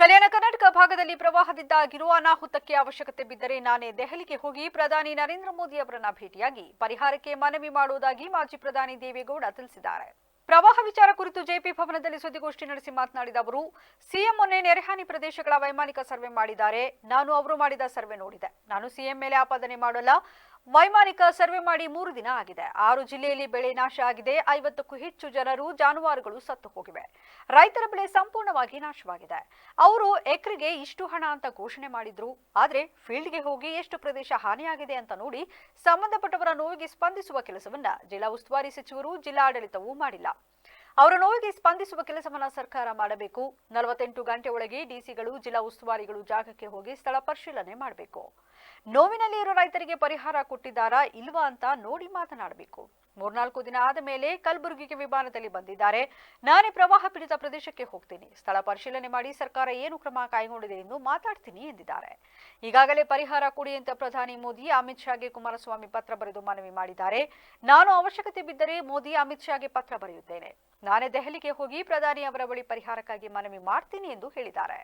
ಕಲ್ಯಾಣ ಕರ್ನಾಟಕ ಭಾಗದಲ್ಲಿ ಪ್ರವಾಹದಿಂದಾಗಿರುವ ಅನಾಹುತಕ್ಕೆ ಅವಶ್ಯಕತೆ ಬಿದ್ದರೆ ನಾನೇ ದೆಹಲಿಗೆ ಹೋಗಿ ಪ್ರಧಾನಿ ನರೇಂದ್ರ ಮೋದಿ ಅವರನ್ನ ಭೇಟಿಯಾಗಿ ಪರಿಹಾರಕ್ಕೆ ಮನವಿ ಮಾಡುವುದಾಗಿ ಮಾಜಿ ಪ್ರಧಾನಿ ದೇವೇಗೌಡ ತಿಳಿಸಿದ್ದಾರೆ. ಪ್ರವಾಹ ವಿಚಾರ ಕುರಿತು ಜೆಪಿ ಭವನದಲ್ಲಿ ಸುದ್ದಿಗೋಷ್ಠಿ ನಡೆಸಿ ಮಾತನಾಡಿದ ಅವರು, ಸಿಎಂ ಮೊನ್ನೆ ನೆರೆಹಾನಿ ಪ್ರದೇಶಗಳ ವೈಮಾನಿಕ ಸರ್ವೆ ಮಾಡಿದ್ದಾರೆ. ನಾನು ಅವರು ಮಾಡಿದ ಸರ್ವೆ ನೋಡಿದೆ. ನಾನು ಸಿಎಂ ಮೇಲೆ ಆಪಾದನೆ ಮಾಡಲ್ಲ. ವೈಮಾನಿಕ ಸರ್ವೆ ಮಾಡಿ ಮೂರು ದಿನ ಆಗಿದೆ. ಆರು ಜಿಲ್ಲೆಯಲ್ಲಿ ಬೆಳೆ ನಾಶ ಆಗಿದೆ. ಐವತ್ತಕ್ಕೂ ಹೆಚ್ಚು ಜನರು ಜಾನುವಾರುಗಳು ಸತ್ತು ಹೋಗಿವೆ. ರೈತರ ಬೆಳೆ ಸಂಪೂರ್ಣವಾಗಿ ನಾಶವಾಗಿದೆ. ಅವರು ಎಕರೆಗೆ ಇಷ್ಟು ಹಣ ಅಂತ ಘೋಷಣೆ ಮಾಡಿದ್ರು. ಆದ್ರೆ ಫೀಲ್ಡ್ಗೆ ಹೋಗಿ ಎಷ್ಟು ಪ್ರದೇಶ ಹಾನಿಯಾಗಿದೆ ಅಂತ ನೋಡಿ ಸಂಬಂಧಪಟ್ಟವರ ನೋವಿಗೆ ಸ್ಪಂದಿಸುವ ಕೆಲಸವನ್ನ ಜಿಲ್ಲಾ ಉಸ್ತುವಾರಿ ಸಚಿವರು ಜಿಲ್ಲಾಡಳಿತವೂ ಮಾಡಿಲ್ಲ. ಅವರ ನೋವಿಗೆ ಸ್ಪಂದಿಸುವ ಕೆಲಸವನ್ನ ಸರ್ಕಾರ ಮಾಡಬೇಕು. ನಲವತ್ತೆಂಟು ಗಂಟೆ ಒಳಗೆ ಡಿಸಿಗಳು, ಜಿಲ್ಲಾ ಉಸ್ತುವಾರಿಗಳು ಜಾಗಕ್ಕೆ ಹೋಗಿ ಸ್ಥಳ ಪರಿಶೀಲನೆ ಮಾಡಬೇಕು. ನೋವಿನಲ್ಲಿ ಇರೋ ರೈತರಿಗೆ ಪರಿಹಾರ ಕೊಟ್ಟಿದ್ದಾರಾ ಇಲ್ವಾ ಅಂತ ನೋಡಿ ಮಾತನಾಡಬೇಕು. ಮೂರ್ನಾಲ್ಕು ದಿನ ಆದ ಮೇಲೆ ಕಲಬುರಗಿಗೆ ವಿಮಾನದಲ್ಲಿ ಬಂದಿದ್ದಾರೆ. ನಾನೇ ಪ್ರವಾಹ ಪೀಡಿತ ಪ್ರದೇಶಕ್ಕೆ ಹೋಗ್ತೀನಿ. ಸ್ಥಳ ಪರಿಶೀಲನೆ ಮಾಡಿ ಸರ್ಕಾರ ಏನು ಕ್ರಮ ಕೈಗೊಂಡಿದೆ ಎಂದು ಮಾತಾಡ್ತೀನಿ ಎಂದಿದ್ದಾರೆ. ಈಗಾಗಲೇ ಪರಿಹಾರ ಕೊಡಿ ಅಂತ ಪ್ರಧಾನಿ ಮೋದಿ, ಅಮಿತ್ ಶಾಗೆ ಕುಮಾರಸ್ವಾಮಿ ಪತ್ರ ಬರೆದು ಮನವಿ ಮಾಡಿದ್ದಾರೆ. ನಾನು ಅವಶ್ಯಕತೆ ಬಿದ್ದರೆ ಮೋದಿ, ಅಮಿತ್ ಶಾಗೆ ಪತ್ರ ಬರೆಯುತ್ತೇನೆ. ನಾನೇ ದೆಹಲಿಗೆ ಹೋಗಿ ಪ್ರಧಾನಿ ಅವರ ಬಳಿ ಪರಿಹಾರಕ್ಕಾಗಿ ಮನವಿ ಮಾಡ್ತೀನಿ ಎಂದು ಹೇಳಿದ್ದಾರೆ.